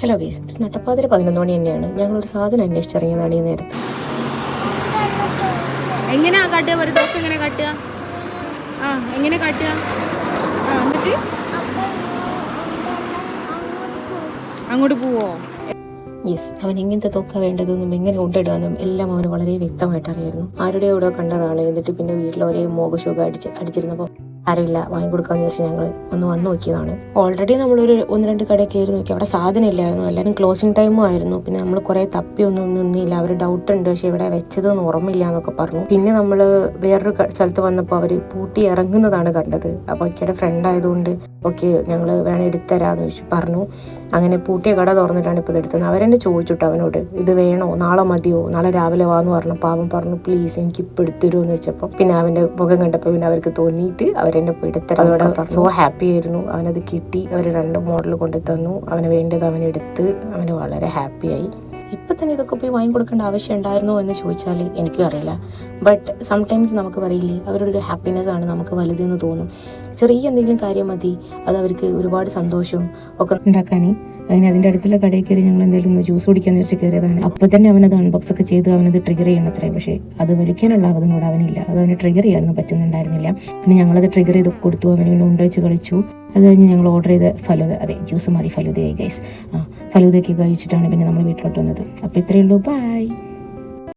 Hello guys നട്ടപ്പാതിര പതിനൊന്ന് മണി തന്നെയാണ്. ഞങ്ങളൊരു സാധനം അന്വേഷിച്ചിറങ്ങിയതാണ് ഈ നേരത്തെ. എങ്ങനെയാ കാട്ടുക? ഒരു തോക്ക് എങ്ങനെ കാട്ടുക? ആ എങ്ങനെ കാട്ടുക? ആ എന്നിട്ട്? അങ്ങോട്ട് പോവോ? യെസ് അവൻ എങ്ങനത്തെ തോക്ക വേണ്ടതെന്നും എങ്ങനെ കൊണ്ടിടുകയെന്നും എല്ലാം അവന് വളരെ വ്യക്തമായിട്ട് അറിയായിരുന്നു ആരുടെ എവിടെ കണ്ടതാണ് എന്നിട്ട് പിന്നെ വീട്ടിൽ ഒരേ മോകശോക അടിച്ച് അടിച്ചിരുന്നപ്പോൾ ആരുമില്ല വാങ്ങിക്കൊടുക്കാന്ന് വെച്ചാൽ ഞങ്ങൾ ഒന്ന് വന്ന് നോക്കിയതാണ്. ഓൾറെഡി നമ്മളൊരു ഒന്ന് രണ്ട് കടയൊക്കെ കയറി നോക്കി. അവിടെ സാധനം ഇല്ലായിരുന്നു. എല്ലാവരും ക്ലോസിങ് ടൈമും ആയിരുന്നു. പിന്നെ നമ്മൾ കുറേ തപ്പിയൊന്നും നിന്നില്ല. അവർ ഡൗട്ട് ഉണ്ട്. പക്ഷെ ഇവിടെ വെച്ചതെന്ന് ഓർമ്മയില്ല എന്നൊക്കെ പറഞ്ഞു. പിന്നെ നമ്മൾ വേറൊരു സ്ഥലത്ത് വന്നപ്പോൾ അവർ പൂട്ടി ഇറങ്ങുന്നതാണ് കണ്ടത്. അപ്പോൾ ഒക്കെയുടെ ഫ്രണ്ട് ആയതുകൊണ്ട് ഓക്കെ ഞങ്ങൾ വേണേൽ എടുത്തരാന്ന് ചോദിച്ചു പറഞ്ഞു. അങ്ങനെ പൂട്ടിയ കട തുറന്നിട്ടാണ് ഇപ്പോൾ ഇത് എടുത്തത്. അവരെന്നെ ചോദിച്ചിട്ട് അവനോട് ഇത് വേണോ? നാളെ മതിയോ? നാളെ രാവിലെ വാന്ന് പറഞ്ഞപ്പോൾ അവൻ പറഞ്ഞു പ്ലീസ് എനിക്ക് ഇപ്പോൾ എടുത്തരുമോ എന്ന് വെച്ചപ്പോൾ പിന്നെ അവന്റെ മുഖം കണ്ടപ്പോൾ പിന്നെ അവർക്ക് തോന്നിയിട്ട് അവരെന്നെ പോയി എടുത്തരാം സോ ഹാപ്പി ആയിരുന്നു. അവനത് കിട്ടി. അവർ രണ്ട് മോഡൽ കൊണ്ടു തന്നു. അവന് വേണ്ടത് അവൻ എടുത്ത് അവന് വളരെ ഹാപ്പിയായി ഇപ്പം തന്നെ ഇതൊക്കെ പോയി വാങ്ങി കൊടുക്കേണ്ട ആവശ്യം ഉണ്ടായിരുന്നോ എന്ന് ചോദിച്ചാൽ എനിക്കും അറിയില്ല. ബട്ട് സംടൈംസ് നമുക്ക് പറയില്ലേ അവരുടെ ഒരു ഹാപ്പിനെസ് ആണ് നമുക്ക് വലുതെന്ന് തോന്നും. ചെറിയ എന്തെങ്കിലും കാര്യം മതി. അത് അവർക്ക് ഒരുപാട് സന്തോഷവും ഒക്കെ ഉണ്ടാക്കാനേ. അതിന് അതിന്റെ അടുത്തുള്ള കടയിൽ കയറി ഞങ്ങൾ എന്തെങ്കിലും ജ്യൂസ് കുടിക്കാന്ന് വെച്ച് കയറിയതാണ്. അപ്പോൾ തന്നെ അവനത് അൺബോക്സ് ഒക്കെ ചെയ്ത് അവനത് ട്രിഗർ ചെയ്യണം അത്രേ. പക്ഷേ അത് വലിക്കാനുള്ള അവതും കൂടെ അവനില്ല. അത് അവന് ട്രിഗർ ചെയ്യാനൊന്നും പറ്റുന്നുണ്ടായിരുന്നില്ല. പിന്നെ ഞങ്ങളത് ട്രിഗർ ചെയ്ത് കൊടുത്തു. അവന് പിന്നെ ഉണ്ടോച്ച് കളിച്ചു. അത് കഴിഞ്ഞ് ഞങ്ങൾ ഓർഡർ ചെയ്ത ഫലൂദ അതെ ജ്യൂസ് മാറി ഫലൂദയായി ഗൈസ് ആ ഫലൂദയൊക്കെ കഴിച്ചിട്ടാണ് പിന്നെ നമ്മൾ വീട്ടിലോട്ട് വന്നത്. അപ്പോൾ ഇത്രയേ ഉള്ളൂ. ബൈ